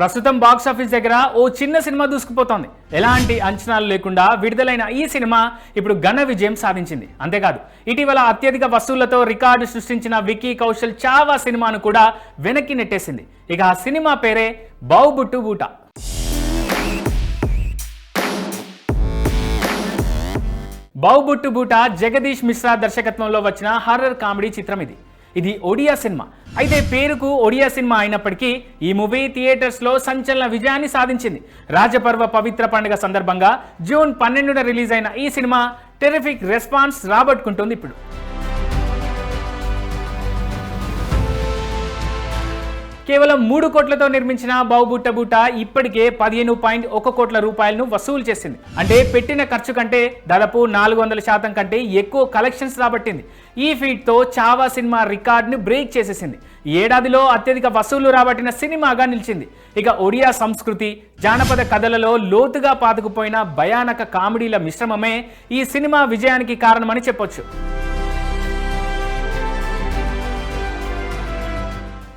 ప్రస్తుతం box office దగ్గర ఓ చిన్న సినిమా దూసుకుపోతోంది. ఎలాంటి అంచనాలు లేకుండా విడుదలైన ఈ సినిమా ఇప్పుడు ఘన విజయం సాధించింది. అంతేకాదు ఇటీవల అత్యధిక వసూళ్ళతో రికార్డు సృష్టించిన విక్కీ కౌశల్ చావా సినిమాను కూడా వెనక్కి నెట్టేసింది. ఇక ఆ సినిమా పేరే బావుబుట్టు బూట బావుబుట్టు బూట జగదీష్ మిశ్రా దర్శకత్వంలో వచ్చిన హర్రర్ కామెడీ చిత్రం ఇది. ఇది ఒడియా సినిమా. అయితే పేరుకు ఒడియా సినిమా అయినప్పటికీ ఈ మూవీ థియేటర్స్లో సంచలన విజయాన్ని సాధించింది. రాజపర్వ పవిత్ర పండుగ సందర్భంగా జూన్ పన్నెండున రిలీజ్ అయిన ఈ సినిమా టెరిఫిక్ రెస్పాన్స్ రాబట్టుకుంటుంది ఇప్పుడు. కేవలం మూడు కోట్లతో నిర్మించిన బావుబుట్ట బూట ఇప్పటికే పదిహేను పాయింట్ ఒక కోట్ల రూపాయలను వసూలు చేసింది. అంటే పెట్టిన ఖర్చు కంటే దాదాపు నాలుగు వందల శాతం కంటే ఎక్కువ కలెక్షన్స్ రాబట్టింది. ఈ ఫీట్తో చావా సినిమా రికార్డ్ని బ్రేక్ చేసేసింది. ఏడాదిలో అత్యధిక వసూళ్ళు రాబట్టిన సినిమాగా నిలిచింది. ఇక ఒడియా సంస్కృతి జానపద కథలలో లోతుగా పాతుకుపోయిన భయానక కామెడీల మిశ్రమమే ఈ సినిమా విజయానికి కారణమని చెప్పొచ్చు.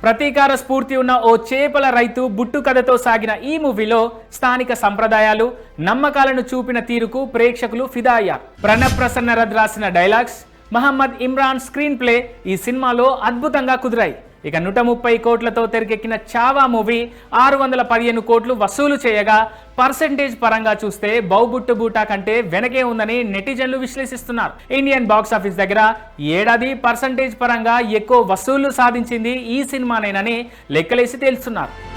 ప్రతీకార స్ఫూర్తి ఉన్న ఓ చేపల రైతు బుట్టు కథతో సాగిన ఈ మూవీలో స్థానిక సంప్రదాయాలు నమ్మకాలను చూపిన తీరుకు ప్రేక్షకులు ఫిదా అయ్యారు ప్రణబ్ రథ్ రాసిన dialogues Mohammed Imran screenplay ఈ సినిమాలో అద్భుతంగా కుదిరాయి. ఇక నూట ముప్పై కోట్లతో తెరకెక్కిన చావా మూవీ ఆరు వందల పదిహేను కోట్లు వసూలు చేయగా పర్సెంటేజ్ పరంగా చూస్తే బౌబుట్టు బూటా కంటే వెనకే ఉందని నెటిజన్లు విశ్లేషిస్తున్నారు. ఇండియన్ బాక్స్ ఆఫీస్ దగ్గర ఏడాది పర్సెంటేజ్ పరంగా ఎక్కువ వసూళ్ళు సాధించింది ఈ సినిమానేనని లెక్కలేసి తేల్చున్నారు